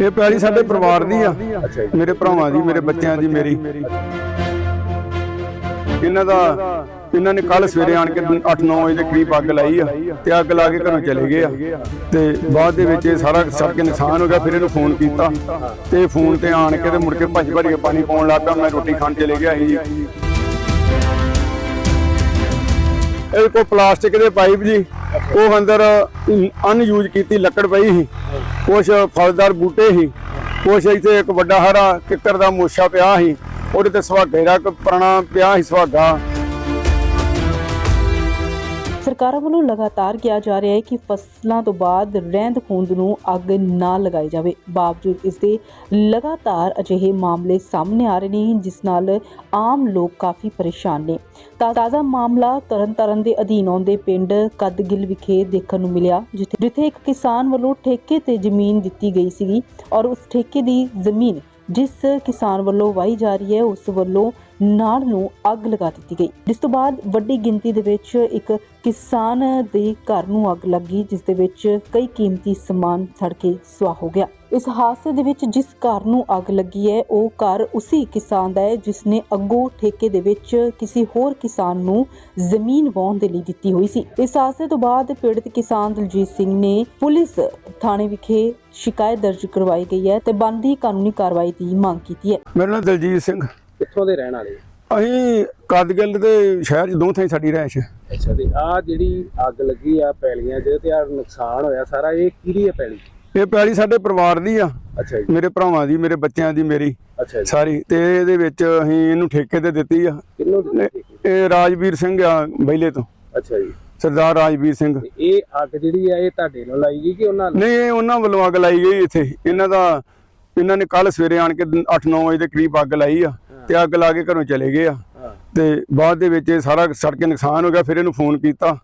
ਇਹ ਪੈਲੀ ਸਾਡੇ ਪਰਿਵਾਰ ਦੀ ਆ। ਮੇਰੇ ਭਰਾਵਾਂ ਦੀ ਮੇਰੇ ਬੱਚਿਆਂ ਦੀ ਮੇਰੀ। ਇਹਨਾਂ ਦਾ ਇਹਨਾਂ ਨੇ ਕੱਲ ਸਵੇਰੇ ਆਣ ਕੇ 8-9 ਵਜੇ ਦੇ ਕਰੀਬ ਅੱਗ ਲਾਈ ਆ ਤੇ ਅੱਗ ਲਾ ਕੇ ਘਰੋਂ ਚਲੇ ਗਏ ਆ। ਤੇ ਬਾਅਦ ਦੇ ਵਿੱਚ ਇਹ ਸਾਰਾ ਸੜ ਕੇ ਨੁਕਸਾਨ ਹੋ ਗਿਆ ਫਿਰ ਇਹਨੂੰ ਫੋਨ ਕੀਤਾ। ਤੇ ਫੋਨ ਤੇ ਆਣ ਕੇ ਤੇ ਮੁੜ ਕੇ ਭੱਜ ਭੱਜ ਕੇ ਪਾਣੀ ਪਾਉਣ ਲੱਗ ਪਿਆ ਮੈਂ ਰੋਟੀ ਖਾਣ ਚਲੇ ਗਿਆ ਸੀ। ਇਹ ਕੋ ਪਲਾਸਟਿਕ ਦੇ ਪਾਈਪ ਜੀ। ਉਹ ਅੰਦਰ ਅਨਯੂਜ਼ ਕੀਤੀ, ਲੱਕੜ ਪਈ ਸੀ। ਕੁਛ ਫਲਦਾਰ ਬੂਟੇ ਸੀ। ਕੁਛ ਇੱਥੇ ਇੱਕ ਵੱਡਾ ਹਰਾ ਕਿੱਕਰ ਦਾ ਮੋਸ਼ਾ ਪਿਆ ਸੀ। ਉਹਦੇ ਤੇ ਸੁਹਾਗੇ ਦਾ ਇੱਕ ਪੁਰਾਣਾ ਪਿਆ ਸੀ, ਸੁਹਾਗਾ। ਸਰਕਾਰਾਂ ਵੱਲੋਂ ਲਗਾਤਾਰ ਕਿਹਾ ਜਾ ਰਿਹਾ ਹੈ ਕਿ ਫਸਲਾਂ ਤੋਂ ਬਾਅਦ ਰਹਿੰਦ ਖੂੰਦ ਨੂੰ ਅੱਗ ਨਾ ਲਗਾਈ ਜਾਵੇ। ਬਾਵਜੂਦ ਇਸ ਦੇ ਲਗਾਤਾਰ ਅਜਿਹੇ ਮਾਮਲੇ ਸਾਹਮਣੇ ਆ ਰਹੇ ਨੇ, ਜਿਸ ਨਾਲ ਆਮ ਲੋਕ ਕਾਫੀ ਪਰੇਸ਼ਾਨ ਨੇ। ਤਾ- ਤਾਜ਼ਾ ਮਾਮਲਾ ਤਰਨਤਾਰਨ ਦੇ ਅਧੀਨ ਆਉਂਦੇ ਪਿੰਡ ਕਦਗਿਲ ਵਿਖੇ ਦੇਖਣ ਨੂੰ ਮਿਲਿਆ, ਜਿੱਥੇ ਜਿੱਥੇ ਇੱਕ ਕਿਸਾਨ ਵੱਲੋਂ ਠੇਕੇ ਤੇ ਜ਼ਮੀਨ ਦਿੱਤੀ ਗਈ ਸੀਗੀ ਔਰ ਉਸ ਠੇਕੇ ਦੀ ਜ਼ਮੀਨ ਜਿਸ ਕਿਸਾਨ ਵੱਲੋਂ ਵਾਹੀ ਜਾ ਰਹੀ ਹੈ, ਉਸ ਵੱਲੋਂ ਨਾੜ ਨੂੰ ਅੱਗ ਲਗਾ ਦਿੱਤੀ ਗਈ। ਜਿਸ ਤੋਂ ਬਾਅਦ ਵੱਡੀ ਗਿਣਤੀ ਦੇ ਵਿੱਚ ਇੱਕ ਕਿਸਾਨ ਦੇ ਘਰ ਨੂੰ ਅੱਗ ਲੱਗੀ ਜਿਸ ਦੇ ਵਿੱਚ ਕਈ ਕੀਮਤੀ ਸਮਾਨ ਸੜ ਕੇ ਸੁਆਹ ਹੋ ਗਿਆ। ਇਸ ਹਾਦਸੇ ਦੇ ਵਿੱਚ ਜਿਸ ਘਰ ਨੂੰ ਅੱਗ ਲੱਗੀ ਹੈ, ਉਹ ਘਰ ਉਸੇ ਕਿਸਾਨ ਦਾ ਹੈ, ਜਿਸ ਨੇ ਅੱਗੋਂ ਠੇਕੇ ਦੇ ਵਿੱਚ ਕਿਸੇ ਹੋਰ ਕਿਸਾਨ ਨੂੰ ਜ਼ਮੀਨ ਵਾਹੁਣ ਦੇ ਲਈ ਦਿੱਤੀ ਹੋਈ ਸੀ। ਇਸ ਹਾਦਸੇ ਤੋਂ ਬਾਅਦ ਪੀੜਤ ਕਿਸਾਨ ਦਲਜੀਤ ਸਿੰਘ ਨੇ ਪੁਲਿਸ ਥਾਣੇ ਵਿਖੇ ਸ਼ਿਕਾਇਤ ਦਰਜ ਕਰਵਾਈ ਗਈ ਹੈ ਤੇ ਬਣਦੀ ਕਾਨੂੰਨੀ ਕਾਰਵਾਈ ਦੀ ਮੰਗ ਕੀਤੀ ਹੈ। ਮੇਰਾ ਨਾਮ ਦਲਜੀਤ ਸਿੰਘ। ਕਿੱਥੋਂ ਦੇ ਰਹਿਣ ਵਾਲੇ? ਅਸੀਂ ਕਦਗਿੱਲ ਦੇ ਸ਼ਹਿਰ 'ਚ ਦੋ ਥਾਂ ਸਾਡੀ ਰਹਿਸ਼ ਹੈ ਅੱਛਾ ਤੇ ਆ ਜਿਹੜੀ ਅੱਗ ਲੱਗੀ ਆ ਪੈਲੀਆਂ 'ਚ ਤੇ ਆ ਨੁਕਸਾਨ ਹੋਇਆ ਸਾਰਾ ਇਹ ਕਿਹਦੀ ਹੈ ਪੈਲੀ? ਇਹ ਪੈਲੀ ਸਾਡੇ ਪਰਿਵਾਰ ਦੀ ਆ। ਅੱਛਾ ਜੀ। ਮੇਰੇ ਭਰਾਵਾਂ ਦੀ ਮੇਰੇ ਬੱਚਿਆਂ ਦੀ ਮੇਰੀ। ਅੱਛਾ ਜੀ। ਸਾਰੀ। ਤੇ ਇਹਦੇ ਵਿੱਚ ਅਸੀਂ ਇਹਨੂੰ ਠੇਕੇ ਤੇ ਦਿੱਤੀ ਆ। ਕਿੰਨੋਂ? ਇਹ ਰਾਜਵੀਰ ਸਿੰਘ ਆ ਬੈਲੇ ਤੋਂ। ਅੱਛਾ ਜੀ। ਸਰਦਾਰ ਰਾਜਵੀਰ ਸਿੰਘ। ਇਹ ਅੱਗ ਜਿਹੜੀ ਆ ਇਹ ਤੁਹਾਡੇ ਨਾਲ ਲਾਈ ਗਈ ਕਿ ਉਹਨਾਂ ਨੇ ਨਹੀਂ ਇਹ ਉਹਨਾਂ ਵੱਲੋਂ ਅੱਗ ਲਾਈ ਗਈ ਇੱਥੇ। ਇਹਨਾਂ ਦਾ ਇਹਨਾਂ ਨੇ ਕੱਲ ਸਵੇਰੇ ਆਣ ਕੇ 8-9 ਵਜੇ ਦੇ ਕਰੀਬ ਅੱਗ ਲਾਈ ਆ ਤੇ ਅੱਗ ਲਾ ਕੇ ਘਰੋਂ ਚਲੇ ਗਏ ਆ। ਤੇ ਬਾਅਦ ਦੇ ਵਿੱਚ ਇਹ ਸਾਰਾ ਸੜ ਕੇ ਨੁਕਸਾਨ ਹੋ ਗਿਆ ਫਿਰ ਇਹਨੂੰ ਫੋਨ ਕੀਤਾ।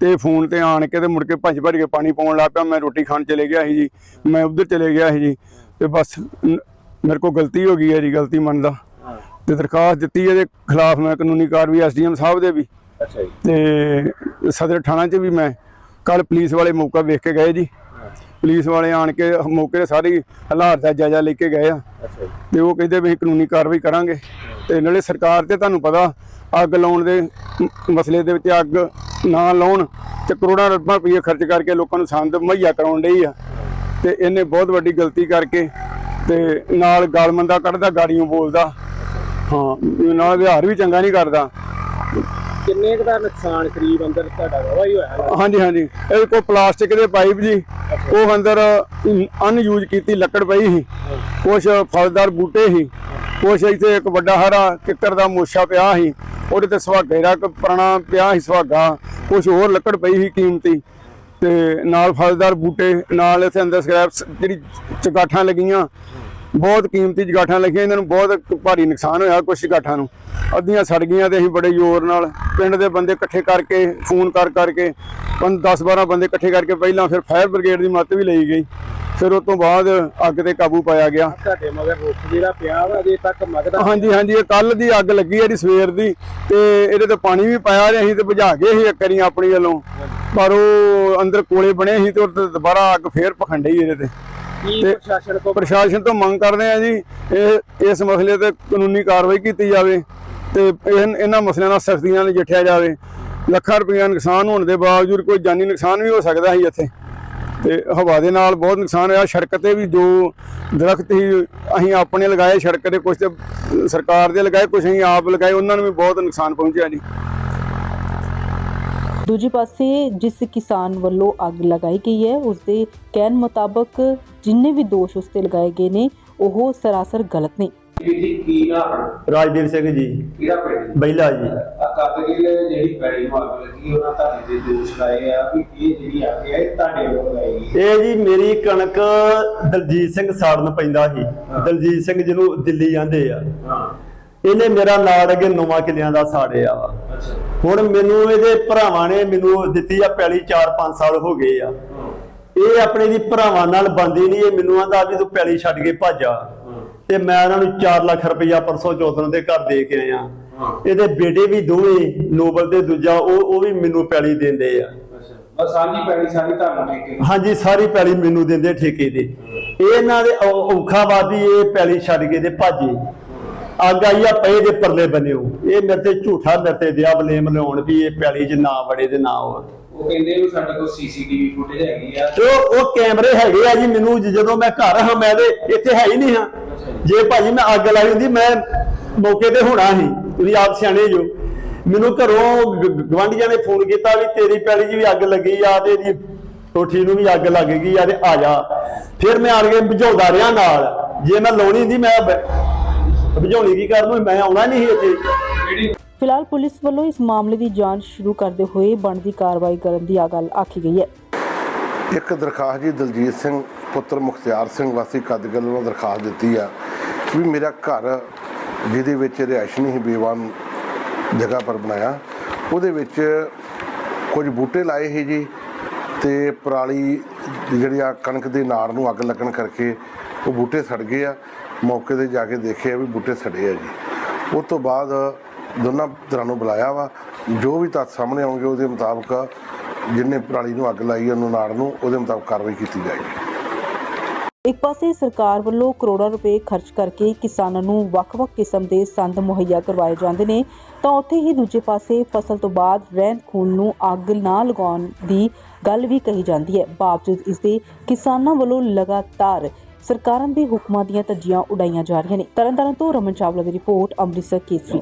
ਤੇ ਫੋਨ ਤੇ ਆਣ ਕੇ ਤੇ ਮੁੜ ਕੇ ਭੱਜ ਭੱਜ ਕੇ ਪਾਣੀ ਪਾਉਣ ਲੱਗ ਪਿਆ। ਮੈਂ ਰੋਟੀ ਖਾਣ ਚਲੇ ਗਿਆ ਸੀ ਜੀ। ਮੈਂ ਉਧਰ ਚਲੇ ਗਿਆ ਸੀ ਜੀ। ਤੇ ਬਸ ਮੇਰੇ ਕੋਲ ਗਲਤੀ ਹੋ ਗਈ ਹੈ ਜੀ ਗਲਤੀ ਮੰਨਦਾ। ਤੇ ਦਰਖਾਸਤ ਦਿੱਤੀ ਇਹਦੇ ਖਿਲਾਫ ਮੈਂ ਕਾਨੂੰਨੀ ਕਾਰਵਾਈ ਐਸਡੀਐਮ ਸਾਹਿਬ ਦੇ ਵੀ। ਅੱਛਾ ਜੀ। ਤੇ ਸਦਰ ਥਾਣਾ 'ਚ ਵੀ ਮੈਂ ਕੱਲ ਪੁਲਿਸ ਵਾਲੇ ਮੌਕਾ ਵੇਖ ਕੇ ਗਏ ਜੀ। ਪੁਲਿਸ ਵਾਲੇ ਆਣ ਕੇ ਮੌਕੇ ਤੇ ਸਾਰੀ ਹਾਲਾਤ ਦਾ ਜਾਇਜ਼ਾ ਲੈ ਕੇ ਗਏ ਆ। ਤੇ ਉਹ ਕਹਿੰਦੇ ਵੀ ਕਾਨੂੰਨੀ ਕਾਰਵਾਈ ਕਰਾਂਗੇ। ਤੇ ਨਾਲੇ ਸਰਕਾਰ ਤੇ ਤੁਹਾਨੂੰ ਪਤਾ ਅੱਗ ਲਾਉਣ ਦੇ ਮਸਲੇ ਦੇ ਵਿੱਚ ਅੱਗ ਨਾ ਲਾਉਣ ਤੇ ਕਰੋੜਾਂ ਰੁਪਏ ਖਰਚ ਕਰਕੇ ਲੋਕਾਂ ਨੂੰ ਸੰਦ ਮੁਹੱਈਆ ਕਰਾਉਣ ਡਈ ਆ। ਤੇ ਇਹਨੇ ਬਹੁਤ ਵੱਡੀ ਗਲਤੀ ਕਰਕੇ ਤੇ ਨਾਲ ਗਾਲਮੰਦਾ ਕੱਢਦਾ ਗਾੜੀਆਂ ਬੋਲਦਾ। ਹਾਂ ਨਾਲ ਵਿਹਾਰ ਵੀ ਚੰਗਾ ਨਹੀਂ ਕਰਦਾ। ਕਿੰਨੇ ਕੁ ਦਾ ਨੁਕਸਾਨ ਕਰੀਬ ਅੰਦਰ ਤੁਹਾਡਾ ਵਾਵਾ ਹੀ ਹੋਇਆ? ਹਾਂਜੀ ਹਾਂਜੀ। ਇਹ ਕੋ ਪਲਾਸਟਿਕ ਦੇ ਪਾਈਪ ਜੀ ਉਹ ਅੰਦਰ ਅਨਯੂਜ਼ ਕੀਤੀ ਲੱਕੜ ਪਈ ਸੀ। ਕੁਛ ਫਲਦਾਰ ਬੂਟੇ ਸੀ। ਕੁਛ ਇੱਥੇ ਇੱਕ ਵੱਡਾ ਹਰਾ ਕਿੱਕਰ ਦਾ ਮੋਸ਼ਾ ਪਿਆ ਸੀ। ਉਹਦੇ ਤੇ ਸੁਹਾਗੇ ਦਾ ਪੁਰਾਣਾ ਪਿਆ ਸੀ ਸੁਹਾਗਾ। ਕੁਛ ਹੋਰ ਲੱਕੜ ਪਈ ਸੀ ਕੀਮਤੀ। ਤੇ ਨਾਲ ਫਲਦਾਰ ਬੂਟੇ ਨਾਲ ਇੱਥੇ ਅੰਦਰ ਸਕ੍ਰੈਪਸ ਜਿਹੜੀ ਚਗਾਠਾਂ ਲੱਗੀਆਂ। ਬਹੁਤ ਕੀਮਤੀ ਜਗਾਠਾਂ ਲੱਗੀਆਂ ਇਹਨਾਂ ਨੂੰ ਬਹੁਤ ਭਾਰੀ ਨੁਕਸਾਨ ਹੋਇਆ ਕੁਝ ਜਗਾਠਾਂ ਨੂੰ। ਅੱਧੀਆਂ ਸੜ ਗਈਆਂ ਤੇ ਅਸੀਂ ਬੜੇ ਜ਼ੋਰ ਨਾਲ ਪਿੰਡ ਦੇ ਬੰਦੇ ਇਕੱਠੇ ਕਰਕੇ ਫੋਨ ਕਰ ਕਰਕੇ 10 12 ਬੰਦੇ ਇਕੱਠੇ ਕਰਕੇ ਪਹਿਲਾਂ ਫਿਰ ਫਾਇਰ ਬ੍ਰਿਗੇਡ ਦੀ ਮਦਦ ਵੀ ਲਈ ਗਈ। ਫਿਰ ਉਸ ਤੋਂ ਬਾਅਦ ਅੱਗ ਤੇ ਕਾਬੂ ਪਾਇਆ ਗਿਆ। ਤੁਹਾਡੇ ਮਗਰ ਰੁੱਖ ਜਿਹੜਾ ਪਿਆ ਵਾ ਅਜੇ ਤੱਕ ਮਗਦਾ ਹਾਂਜੀ ਹਾਂਜੀ ਇਹ ਕੱਲ ਦੀ ਅੱਗ ਲੱਗੀ ਹੈ ਜੀ ਸਵੇਰ ਦੀ ਤੇ ਇਹਦੇ ਤੇ ਪਾਣੀ ਵੀ ਪਾਇਆ ਰਿਹਾ ਸੀ ਤੇ ਬੁਝਾ ਗਏ ਸੀ ਇੱਕ ਵਾਰੀ ਆਪਣੀ ਵੱਲੋਂ। ਪਰ ਉਹ ਅੰਦਰ ਕੋਲੇ ਬਣੇ ਸੀ ਤੇ ਦੁਬਾਰਾ ਅੱਗ ਫੇਰ ਪਖੰਡਈ ਇਹਦੇ ਤੇ। ਤੇ- ਪ੍ਰਸ਼ਾਸਨ ਤੋਂ ਮੰਗ ਕਰਦੇ ਆ ਜੀ ਇਹ ਇਸ ਮਸਲੇ ਤੇ ਕਾਨੂੰਨੀ ਕਾਰਵਾਈ ਕੀਤੀ ਜਾਵੇ ਤੇ ਇਹ- ਇਹਨਾਂ ਮਸਲਿਆਂ ਨਾਲ ਸਖਤੀਆਂ ਨਾਲ ਨਜਿੱਠਿਆ ਜਾਵੇ। ਲੱਖਾਂ ਰੁਪਈਆ ਨੁਕਸਾਨ ਹੋਣ ਦੇ ਬਾਵਜੂਦ ਕੋਈ ਜਾਨੀ ਨੁਕਸਾਨ ਵੀ ਹੋ ਸਕਦਾ ਸੀ ਇੱਥੇ। ਤੇ ਹਵਾ ਦੇ ਨਾਲ ਬਹੁਤ ਨੁਕਸਾਨ ਹੋਇਆ ਸੜਕ ਤੇ ਵੀ ਜੋ ਦਰਖਤ ਸੀ ਅਸੀਂ ਆਪਣੇ ਲਗਾਏ ਸੜਕ ਤੇ ਕੁਝ ਤੇ ਸਰਕਾਰ ਦੇ ਲਗਾਏ ਕੁਝ ਅਸੀਂ ਆਪ ਲਗਾਏ ਉਹਨਾਂ ਨੂੰ ਵੀ ਬਹੁਤ ਨੁਕਸਾਨ ਪਹੁੰਚਿਆ ਜੀ। ਦੂਜੇ ਪਾਸੇ ਜਿਸ ਕਿਸਾਨ ਵੱਲੋਂ ਅੱਗ ਲਗਾਈ ਗਈ ਹੈ ਉਸ ਦੇ ਕਹਿਣ ਮੁਤਾਬਕ ਜਿੰਨੇ ਵੀ ਦੋਸ਼ ਉਸ ਤੇ ਲਗਾਏ ਗਏ ਨੇ ਉਹ ਸਰਾਸਰ ਗਲਤ ਨੇ। ਜੀ ਕੀ ਰਾਜਵੀਰ ਸਿੰਘ ਜੀ। ਕਿਹੜਾ ਪਿੰਡ ਬੈਲਾ ਜੀ। ਕੱਤਗਿਲ ਜਿਹੜੀ ਪੈੜੀ ਨੂੰ ਅੱਗ ਲੱਗੀ ਉਹਨਾਂ ਤੁਹਾਡੇ ਦੇ ਦੋਸ਼ ਲਾਏ ਆ ਵੀ ਇਹ ਜਿਹੜੀ ਅੱਗ ਹੈ ਇਹ ਤੁਹਾਡੇ ਵੱਲੋਂ ਲਾਈ ਗਈ। ਇਹ ਜੀ ਮੇਰੀ ਕਣਕ ਦਲਜੀਤ ਸਿੰਘ ਸਾੜਨ ਪੈਂਦਾ ਸੀ। ਦਲਜੀਤ ਸਿੰਘ ਜਿਹਨੂੰ ਦਿੱਲੀ ਜਾਂਦੇ ਆ। ਹਾਂ। ਇਹਨੇ ਮੇਰਾ ਨਾੜ ਅਗੇ ਨੌਵਾਂ ਕਿਲਿਆਂ ਦਾ ਸਾੜਿਆ ਵਾ। ਹੁਣ ਮੈਨੂੰ ਇਹਦੇ ਭਰਾਵਾਂ ਨੇ ਮੈਨੂੰ ਦਿੱਤੀ ਆ ਪੈਲੀ 4-5 ਸਾਲ ਹੋ ਗਏ ਆ। ਇਹ ਆਪਣੇ ਦੀ ਭਰਾਵਾਂ ਨਾਲ ਬੰਦੀ ਨਹੀਂ ਇਹ ਮੈਨੂੰ ਆਂਦਾ ਵੀ ਤੂੰ ਪੈਲੀ ਛੱਡ ਕੇ ਭੱਜ ਤੇ ਮੈਂ ਉਹਨਾਂ ਨੂੰ 4 ਲੱਖ ਰੁਪਈਆ ਪਰਸੋਂ ਚੌਥਨ ਦੇ ਘਰ ਦੇ ਕੇ ਆਇਆ। ਇਹਦੇ ਬੇਟੇ ਵੀ ਦੋਵੇਂ ਨੋਬਲ ਤੇ ਦੂਜਾ ਉਹ ਉਹ ਵੀ ਮੈਨੂੰ ਪੈਲੀ ਦਿੰਦੇ ਆ। ਅੱਛਾ। ਬਸ ਸਾਂਝੀ ਪੈੜੀ ਸਾਰੀ ਤੁਹਾਨੂੰ ਦੇ ਕੇ। ਹਾਂਜੀ ਸਾਰੀ ਪੈਲੀ ਮੈਨੂੰ ਦਿੰਦੇ ਠੇਕੇ ਤੇ। ਇਹਨਾਂ ਦੇ ਔਖਾ ਵਾਦੀ ਇਹ ਪੈਲੀ ਛੱਡ ਕੇ ਤੇ ਭਾਜੇ ਅੱਗ ਆਈ ਆ ਪਏ ਦੇ ਪਰਲੇ ਬੰਨਿਓ ਇਹ ਮੇਰੇ ਤੇ ਝੂਠਾ ਮੇਰੇ ਤੇ ਦਿਆ ਬਲੇਮ ਲਾਉਣ ਵੀ ਇਹ ਪੈਲੀ 'ਚ ਨਾ ਵੜੇ ਤੇ ਨਾ ਹੋ ਉਹ ਕਹਿੰਦੇ ਵੀ ਸਾਡੇ ਕੋਲ ਸੀਸੀਟੀਵੀ ਫੁਟੇਜ ਹੈਗੀ ਆ। ਤੇ ਉਹ ਉਹ ਕੈਮਰੇ ਹੈਗੇ ਆ ਜੀ ਮੈਨੂੰ ਜ- ਜਦੋਂ ਮੈਂ ਘਰ ਹਾਂ ਮੈਂ ਤੇ ਇੱਥੇ ਹੈ ਹੀ ਨਹੀਂ ਹਾਂ। ਜੇ ਭਾਜੀ ਮੈਂ ਅੱਗ ਲਾਈ ਹੁੰਦੀ ਮੈਂ ਮੌਕੇ ਤੇ ਹੋਣਾ ਸੀ। ਤੁਸੀਂ ਆਪ ਸਿਆਣੇ ਜੋ। ਮੈਨੂੰ ਘਰੋਂ ਗ- ਗ- ਗਵਾਂਢੀਆਂ ਨੇ ਫੋਨ ਕੀਤਾ ਵੀ ਤੇਰੀ ਪੈਲੀ 'ਚ ਵੀ ਅੱਗ ਲੱਗੀ ਆ ਤੇ ਇਹਦੀ ਕੋਠੀ ਨੂੰ ਵੀ ਅੱਗ ਲੱਗ ਗਈ ਆ ਤੇ ਆ ਜਾ। ਫਿਰ ਮੈਂ ਆਣ ਕੇ ਬੁਝਾਉਂਦਾ ਰਿਹਾ ਨਾਲ। ਜੇ ਮੈਂ ਲਾਉਣੀ ਹੁੰਦੀ ਮੈਂ ਬ- ਬੁਝਾਉਣੀ ਕੀ ਕਰਨ ਨੂੰ? ਮੈਂ ਆਉਣਾ ਨਹੀਂ ਇੱਥੇ। ਫਿਲਹਾਲ ਪੁਲਿਸ ਵੱਲੋਂ ਇਸ ਮਾਮਲੇ ਦੀ ਜਾਂਚ ਸ਼ੁਰੂ ਕਰਦੇ ਹੋਏ ਬਣਦੀ ਕਾਰਵਾਈ ਕਰਨ ਦੀ ਆ ਗੱਲ ਆਖੀ ਗਈ ਹੈ। ਇੱਕ ਦਰਖਾਸਤ ਜੀ ਦਲਜੀਤ ਸਿੰਘ ਪੁੱਤਰ ਮੁਖਤਿਆਰ ਸਿੰਘ ਵਾਸੀ ਕਦਗਲ ਨੂੰ ਦਰਖਾਸਤ ਦਿੱਤੀ ਆ ਵੀ ਮੇਰਾ ਘਰ ਜਿਹਦੇ ਵਿੱਚ ਰਿਹਾਇਸ਼ ਨਹੀਂ ਬੇਵਾਨ ਜਗ੍ਹਾ ਪਰ ਬਣਾਇਆ। ਉਹਦੇ ਵਿੱਚ ਕੁਝ ਬੂਟੇ ਲਾਏ ਸੀ ਜੀ ਤੇ ਪਰਾਲੀ ਜਿਹੜੀ ਆ ਕਣਕ ਦੇ ਨਾੜ ਨੂੰ ਅੱਗ ਲੱਗਣ ਕਰਕੇ ਉਹ ਬੂਟੇ ਸੜ ਗਏ ਆ। ਮੌਕੇ ਤੇ ਜਾ ਕੇ ਦੇਖਿਆ ਵੀ ਬੂਟੇ ਸੜੇ ਆ ਜੀ। ਉਸ ਤੋਂ ਬਾਅਦ ਦੋਨਾਂ ਤਰ੍ਹਾਂ ਨੂੰ ਬੁਲਾਇਆ ਵਾ। ਜੋ ਵੀ ਤੱਥ ਸਾਹਮਣੇ ਆਉਣਗੇ ਉਹਦੇ ਮੁਤਾਬਕ ਜਿੰਨੇ ਪਰਾਲੀ ਨੂੰ ਅੱਗ ਲਾਈ ਉਹਨੂੰ ਨਾੜ ਨੂੰ, ਉਹਦੇ ਮੁਤਾਬਕ ਕਾਰਵਾਈ ਕੀਤੀ ਜਾਏਗੀ। ਇੱਕ ਪਾਸੇ ਸਰਕਾਰ ਵੱਲੋਂ ਕਰੋੜਾਂ ਰੁਪਏ ਖਰਚ ਕਰਕੇ ਕਿਸਾਨਾਂ ਨੂੰ ਵੱਖ-ਵੱਖ ਕਿਸਮ ਦੇ ਸੰਦ ਮੁਹੱਈਆ ਕਰਵਾਏ ਜਾਂਦੇ ਨੇ, ਤਾਂ ਉੱਥੇ ਹੀ ਦੂਜੇ ਪਾਸੇ ਫਸਲ ਤੋਂ ਬਾਅਦ ਰਹਿੰਦ ਖੂਨ ਨੂੰ ਅੱਗ ਨਾ ਲਗਾਉਣ ਦੀ ਗੱਲ ਵੀ ਕਹੀ ਜਾਂਦੀ ਹੈ। ਬਾਵਜੂਦ ਇਸ ਦੇ ਕਿਸਾਨਾਂ ਵੱਲੋਂ ਲਗਾਤਾਰ ਸਰਕਾਰਾਂ ਦੇ ਹੁਕਮਾਂ ਦੀਆਂ ਧੱਜੀਆਂ ਉਡਾਈਆਂ ਜਾ ਰਹੀਆਂ ਨੇ। ਤਰਨਤਾਰਨ ਤੋਂ ਰਮਨ ਚਾਵਲਾ ਦੀ ਰਿਪੋਰਟ, ਅੰਮ੍ਰਿਤਸਰ ਕੇਸਰੀ।